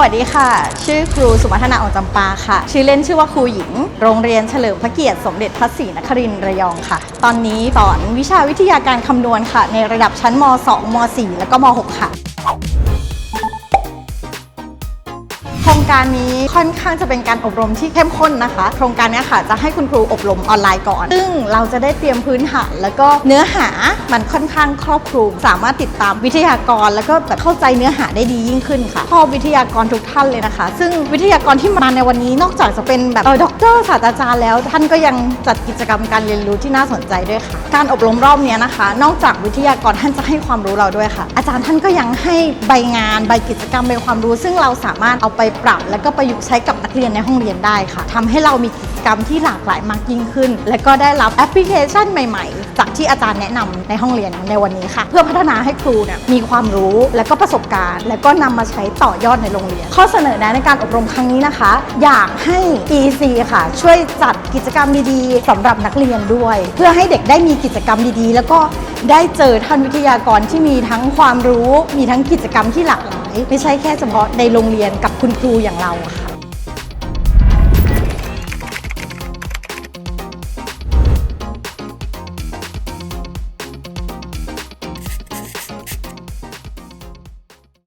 วัสดีค่ะ ชื่อครูสุมัทนาอองจำปาค่ะ ชื่อเล่นชื่อว่าครูหญิง โรงเรียนเฉลิมพระเกียรติสมเด็จพระศรีนครินทร์ระยองค่ะ ตอนนี้สอนวิชาวิทยาการคำนวณค่ะ ในระดับชั้นม 2 ม 4 แล้วก็ม 6 ค่ะ โครงการนี้ค่อนข้างจะเป็นการอบรมที่เข้มข้นนะคะ โครงการนี้ค่ะจะให้คุณครูอบรมออนไลน์ก่อน ซึ่งเราจะได้เตรียมพื้นฐาน แล้วก็เนื้อหามันค่อนข้างครอบคลุมสามารถติดตามวิทยากร แล้วก็แบบเข้าใจเนื้อหาได้ดียิ่งขึ้นค่ะพ่อวิทยากรทุกท่านเลยนะคะ ซึ่งวิทยากรที่มาในวันนี้นอกจากจะเป็นแบบเออด็อกเตอร์ศาสตราจารย์แล้ว ท่านก็ยังจัดกิจกรรมการเรียนรู้ที่น่าสนใจด้วยค่ะ การอบรมรอบนี้นะคะ นอกจากวิทยากรท่านจะให้ความรู้เราด้วยค่ะ อาจารย์ท่านก็ยังให้ใบงานใบกิจกรรมใบความรู้ ซึ่งเราสามารถเอาไปปรับ แล้วก็ประยุกต์ใช้กับนักเรียนในห้องเรียนได้ค่ะทำให้เรามีกิจกรรมที่หลากหลายมากยิ่งขึ้น และก็ได้รับแอปพลิเคชันใหม่ๆ จากที่อาจารย์แนะนำในห้องเรียนในวันนี้ค่ะ เพื่อพัฒนาให้ครูเนี่ยมีความรู้และก็ประสบการณ์ และก็นำมาใช้ต่อยอดในโรงเรียน ข้อเสนอแนะในการอบรมครั้งนี้นะคะ อยากให้ EC ค่ะ ช่วยจัดกิจกรรมดีๆสำหรับนักเรียนด้วย เพื่อให้เด็กได้มีกิจกรรมดีๆ แล้วก็ ได้เจอท่านวิทยากรที่มีทั้งความรู้ มีทั้งกิจกรรมที่หลากหลาย ไม่ใช่แค่เฉพาะในโรงเรียนกับคุณครูอย่างเราค่ะ